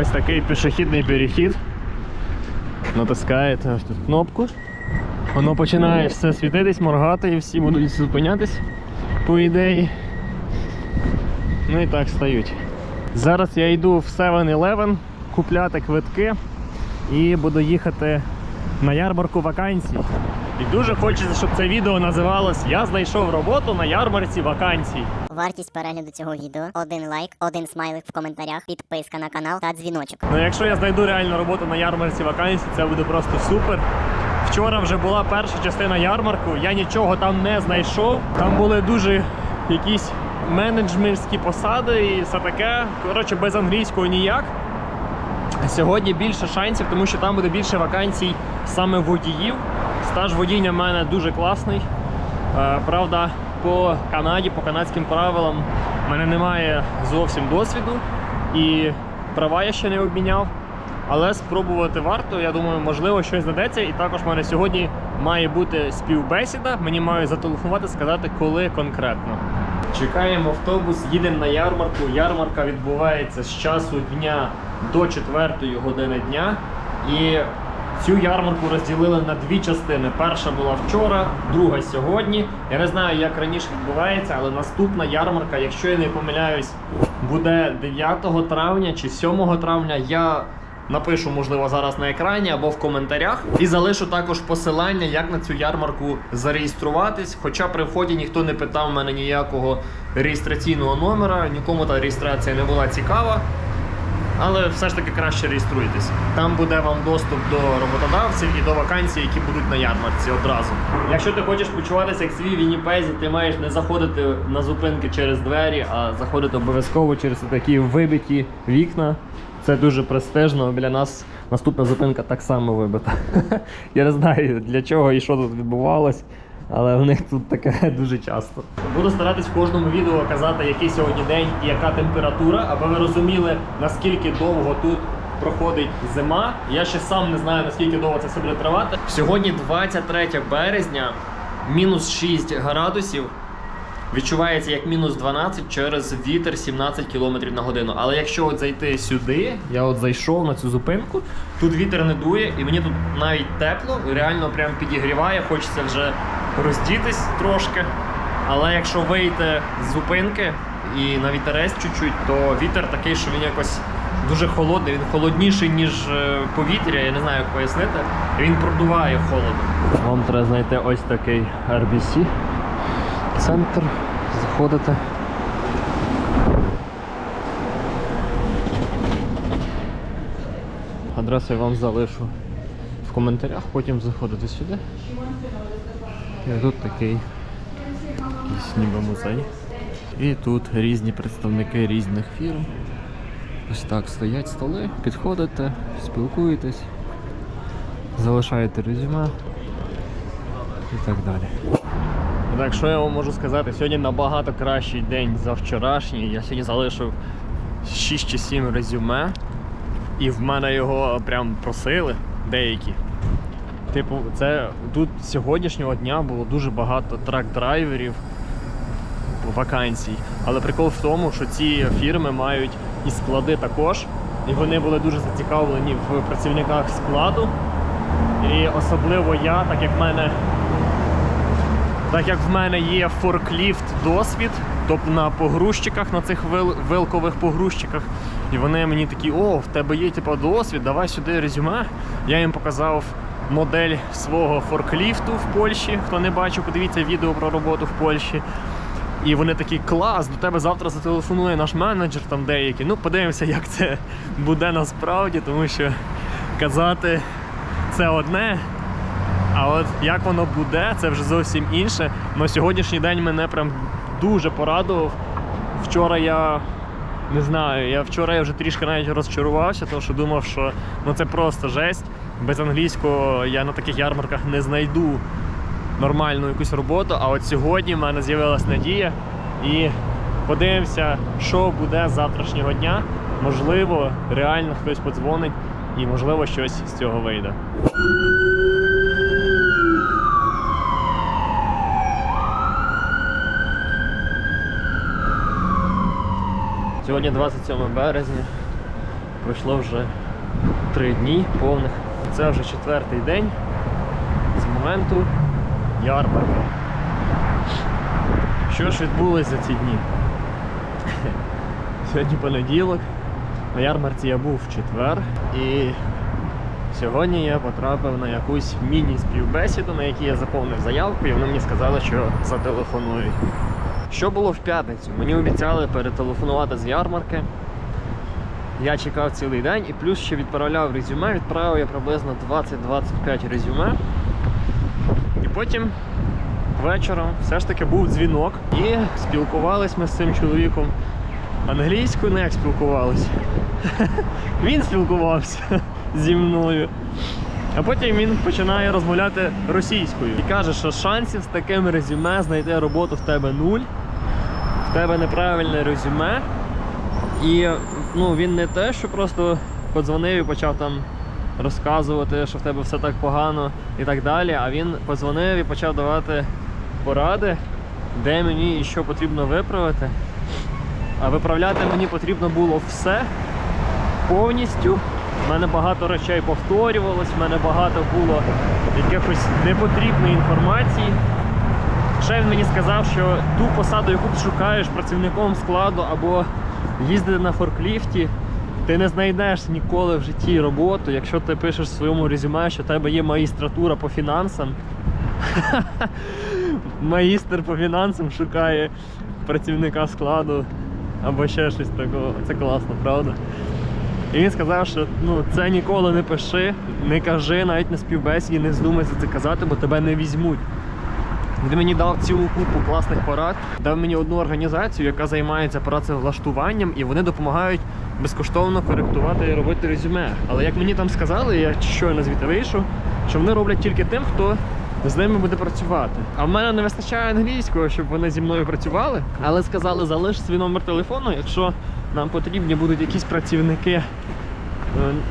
ось такий пішохідний перехід. Натискаєте ось тут кнопку. Воно починає все світитись, моргати і всі будуть зупинятись, по ідеї. Ну і так стають. Зараз я йду в 7-Eleven купляти квитки і буду їхати на ярмарку вакансій. І дуже хочеться, щоб це відео називалось Я знайшов роботу на ярмарці вакансій. Вартість перегляду цього відео один лайк, один смайлик в коментарях, підписка на канал та дзвіночок. Ну якщо я знайду реальну роботу на ярмарці вакансій, це буде просто супер. Вчора вже була перша частина ярмарку, я нічого там не знайшов. Там були дуже якісь менеджментські посади і все таке. Коротше, без англійського ніяк. Сьогодні більше шансів, тому що там буде більше вакансій саме водіїв. Стаж водіння в мене дуже класний. Е, Правда, по Канаді, по канадським правилам, в мене немає зовсім досвіду і права я ще не обміняв. Але спробувати варто, я думаю, можливо, щось знайдеться. І також в мене сьогодні має бути співбесіда. Мені мають зателефонувати, сказати, коли конкретно. Чекаємо автобус, їдемо на ярмарку. Ярмарка відбувається з часу дня до 4 години дня. І цю ярмарку розділили на дві частини. Перша була вчора, друга сьогодні. Я не знаю, як раніше відбувається, але наступна ярмарка, якщо я не помиляюсь, буде 9 травня чи 7 травня. Я напишу, можливо, зараз на екрані або в коментарях. І залишу також посилання, як на цю ярмарку зареєструватись. Хоча при вході ніхто не питав мене ніякого реєстраційного номера, нікому та реєстрація не була цікава. Але все ж таки краще реєструйтесь. Там буде вам доступ до роботодавців і до вакансій, які будуть на ярмарці одразу. Якщо ти хочеш почуватися як свій Вінніпезі, ти маєш не заходити на зупинки через двері, а заходити обов'язково через такі вибиті вікна. Це дуже престижно. Біля нас наступна зупинка так само вибита. Я не знаю для чого і що тут відбувалось. Але в них тут таке дуже часто. Буду старатись в кожному відео казати, який сьогодні день і яка температура, аби ви розуміли, наскільки довго тут проходить зима. Я ще сам не знаю, наскільки довго це все буде тривати. Сьогодні 23 березня, мінус 6 градусів. Відчувається як мінус 12 через вітер 17 км на годину. Але якщо от зайти сюди, я от зайшов на цю зупинку, тут вітер не дує, і мені тут навіть тепло, реально прям підігріває, хочеться вже роздітись трошки. Але якщо вийти з зупинки і на вітерець чуть-чуть, то вітер такий, що він якось дуже холодний, він холодніший, ніж е, повітря, я не знаю, як пояснити. Він продуває холодом. Вам треба знайти ось такий RBC центр, заходите. Адресу я вам залишу в коментарях, потім заходите сюди. І тут такий якийсь ніби музей. І тут різні представники різних фірм. Ось так стоять столи, підходите, спілкуєтесь, залишаєте резюме і так далі. Так, що я вам можу сказати? Сьогодні набагато кращий день за вчорашній. Я сьогодні залишив 6 чи 7 резюме, і в мене його прям просили деякі. Типу, це тут сьогоднішнього дня було дуже багато трак-драйверів вакансій. Але прикол в тому, що ці фірми мають і склади також, і вони були дуже зацікавлені в працівниках складу. І особливо я, так як в мене так як в мене є форкліфт досвід, тобто на погрузчиках, на цих вил- вилкових погрузчиках, і вони мені такі, о, в тебе є типу, досвід, давай сюди резюме. Я їм показав модель свого форкліфту в Польщі. Хто не бачив, подивіться відео про роботу в Польщі. І вони такі, клас, до тебе завтра зателефонує наш менеджер там деякий. Ну, подивимося, як це буде насправді, тому що казати це одне, а от як воно буде, це вже зовсім інше. На сьогоднішній день мене прям дуже порадував. Вчора я не знаю, я вчора я вже трішки навіть розчарувався, тому що думав, що ну це просто жесть. Без англійського я на таких ярмарках не знайду нормальну якусь роботу. А от сьогодні в мене з'явилась надія і подивимося, що буде з завтрашнього дня. Можливо, реально хтось подзвонить і можливо щось з цього вийде. Сьогодні 27 березня. Пройшло вже три дні повних. Це вже четвертий день з моменту ярмарки. Що ж відбулося за ці дні? Сьогодні понеділок. На ярмарці я був в четвер і сьогодні я потрапив на якусь міні-співбесіду, на якій я заповнив заявку, і вони мені сказали, що зателефонують. Що було в п'ятницю? Мені обіцяли перетелефонувати з ярмарки. Я чекав цілий день і плюс ще відправляв резюме. Відправив я приблизно 20-25 резюме. І потім вечором все ж таки був дзвінок і спілкувались ми з цим чоловіком англійською, не як спілкувались. Він спілкувався зі мною. А потім він починає розмовляти російською і каже, що шансів з таким резюме знайти роботу в тебе нуль, в тебе неправильне резюме. І ну, він не те, що просто подзвонив і почав там розказувати, що в тебе все так погано і так далі. А він подзвонив і почав давати поради, де мені і що потрібно виправити. А виправляти мені потрібно було все повністю. У мене багато речей повторювалось, в мене багато було якихось непотрібної інформації. Ще мені сказав, що ту посаду, яку ти шукаєш працівником складу або їздити на форкліфті, ти не знайдеш ніколи в житті роботу, якщо ти пишеш в своєму резюме, що в тебе є магістратура по фінансам. Магістр по фінансам шукає працівника складу або ще щось такого. Це класно, правда? І він сказав, що ну, це ніколи не пиши, не кажи, навіть на співбесіді, не здумайся це казати, бо тебе не візьмуть. Він мені дав цілу купу класних порад, дав мені одну організацію, яка займається працевлаштуванням, і вони допомагають безкоштовно коректувати і робити резюме. Але як мені там сказали, я щойно звідти вийшов, що вони роблять тільки тим, хто з ними буде працювати. А в мене не вистачає англійського, щоб вони зі мною працювали. Але сказали, залиш свій номер телефону, якщо нам потрібні будуть якісь працівники, е,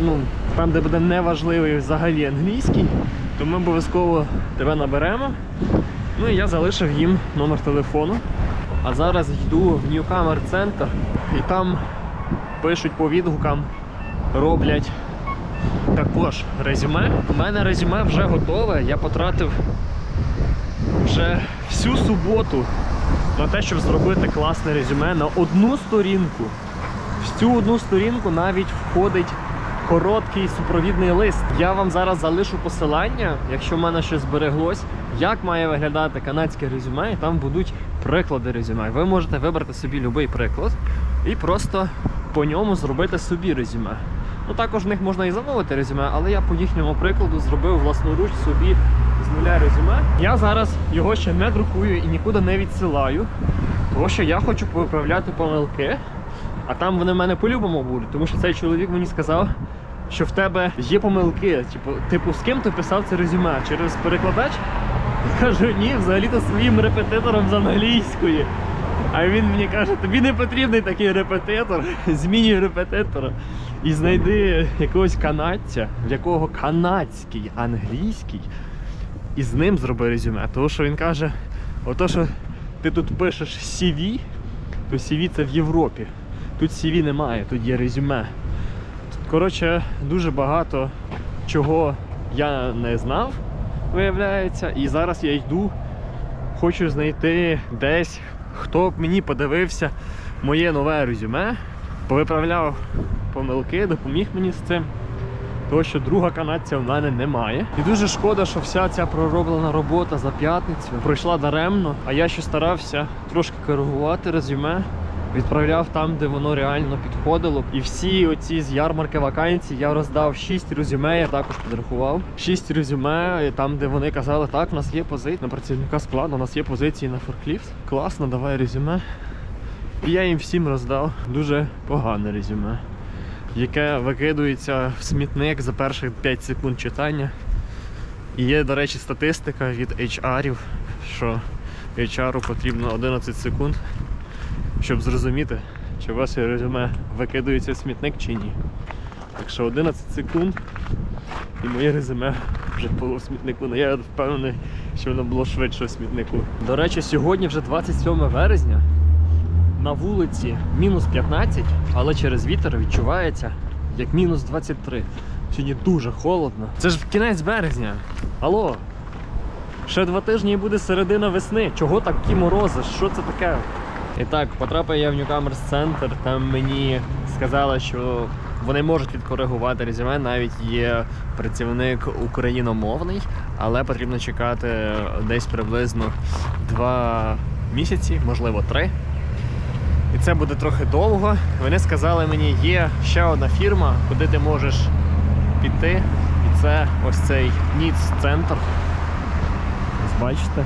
ну, там, де буде неважливий взагалі англійський, то ми обов'язково тебе наберемо. Ну і я залишив їм номер телефону. А зараз йду в Ньюкамер центр і там пишуть по відгукам, роблять також резюме. У мене резюме вже готове. Я потратив вже всю суботу на те, щоб зробити класне резюме на одну сторінку. В цю одну сторінку навіть входить короткий супровідний лист. Я вам зараз залишу посилання, якщо в мене щось збереглось, як має виглядати канадське резюме, і там будуть приклади резюме. Ви можете вибрати собі будь-який приклад і просто по ньому зробити собі резюме. Ну також в них можна і замовити резюме, але я по їхньому прикладу зробив власноруч собі з нуля резюме. Я зараз його ще не друкую і нікуди не відсилаю, тому що я хочу виправляти помилки. А там вони в мене по-любому будуть, тому що цей чоловік мені сказав, що в тебе є помилки. Типу, типу, з ким ти писав це резюме? Через перекладач? Кажу, ні, взагалі-то своїм репетитором з англійської. А він мені каже, тобі не потрібний такий репетитор, змінюй репетитора. І знайди якогось канадця, в якого канадський англійський, і з ним зроби резюме. Тому що він каже, ото що ти тут пишеш CV, то CV це в Європі. Тут CV немає, тут є резюме. Тут, коротше, дуже багато чого я не знав, виявляється. І зараз я йду, хочу знайти десь, хто б мені подивився моє нове резюме, повиправляв помилки, допоміг мені з цим. Того, що друга канадця в мене немає. І дуже шкода, що вся ця пророблена робота за п'ятницю пройшла даремно, а я ще старався трошки коригувати резюме. Відправляв там, де воно реально підходило. І всі оці з ярмарки вакансій я роздав 6 резюме, я також підрахував. 6 резюме, там, де вони казали, так, у нас є позиції на працівника складу, у нас є позиції на форкліфт. Класно, давай резюме. І я їм всім роздав дуже погане резюме, яке викидується в смітник за перших 5 секунд читання. І є, до речі, статистика від HR, що HR потрібно 11 секунд, щоб зрозуміти, чи ваше резюме викидується в смітник чи ні. Так що 11 секунд і моє резюме вже було в смітнику. Ну, я впевнений, що воно було швидше в смітнику. До речі, сьогодні вже 27 березня. На вулиці мінус 15, але через вітер відчувається як мінус 23. Сьогодні дуже холодно. Це ж кінець березня. Алло. Ще два тижні і буде середина весни. Чого такі морози? Що це таке? І так, потрапив я в Newcomers Center, там мені сказали, що вони можуть відкоригувати резюме, навіть є працівник україномовний, але потрібно чекати десь приблизно два місяці, можливо, три. І це буде трохи довго. Вони сказали мені, є ще одна фірма, куди ти можеш піти. І це ось цей ніц центр. Ось бачите.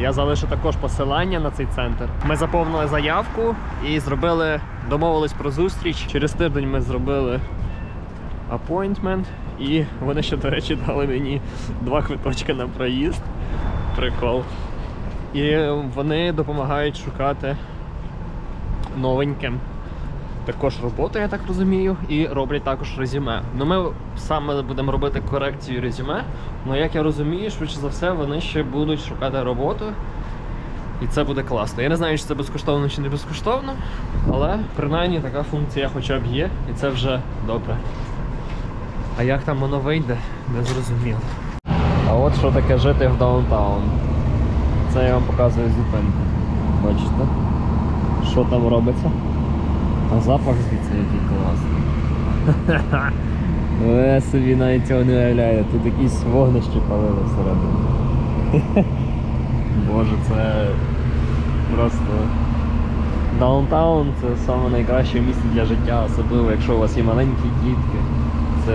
Я залишу також посилання на цей центр. Ми заповнили заявку і зробили, домовились про зустріч. Через тиждень ми зробили апойнтмент. І вони ще, до речі, дали мені два квиточки на проїзд. Прикол. І вони допомагають шукати новеньким. Також роботу, я так розумію, і роблять також резюме. Ну ми саме будемо робити корекцію резюме. Ну як я розумію, швидше за все, вони ще будуть шукати роботу. І це буде класно. Я не знаю, чи це безкоштовно чи не безкоштовно, але принаймні така функція хоча б є, і це вже добре. А як там воно вийде, не зрозуміло. А от що таке жити в даунтаун. Це я вам показую зупинку. Бачите? Що там робиться? А запах звідси який класний. Ну, я собі навіть цього не уявляю. Тут якісь вогнище палили всередині. Боже, це просто. Даунтаун це саме найкраще місце для життя, особливо якщо у вас є маленькі дітки. Це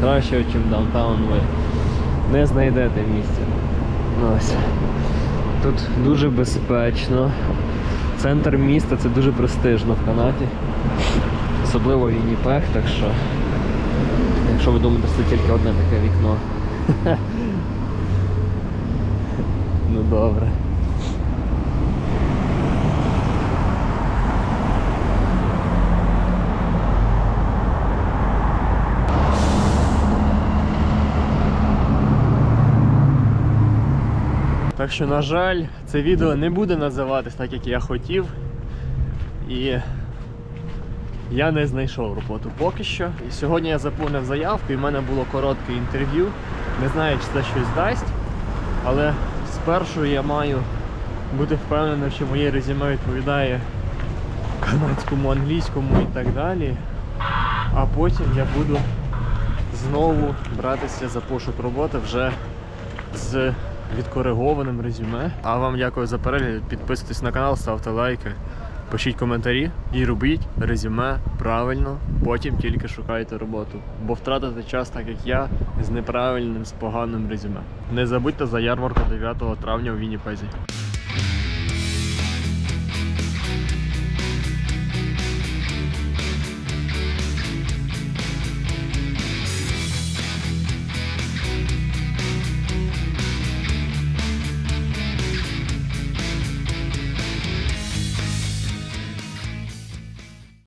краще, ніж даунтаун ви не знайдете місця. Ну, Ось. Тут дуже безпечно. Центр міста це дуже престижно в Канаді. Особливо Вінніпех, так що. Якщо ви думаєте, що це тільки одне таке вікно. ну добре. Так що, на жаль, це відео не буде називатись так, як я хотів. І я не знайшов роботу поки що. І сьогодні я заповнив заявку і в мене було коротке інтерв'ю. Не знаю, чи це щось дасть, але спершу я маю бути впевненим, що моє резюме відповідає канадському, англійському і так далі. А потім я буду знову братися за пошук роботи вже з відкоригованим резюме. А вам дякую за перегляд. Підписуйтесь на канал, ставте лайки, пишіть коментарі і робіть резюме правильно, потім тільки шукайте роботу. Бо втратите час, так як я, з неправильним, з поганим резюме. Не забудьте за ярмарку 9 травня у Вінніпезі.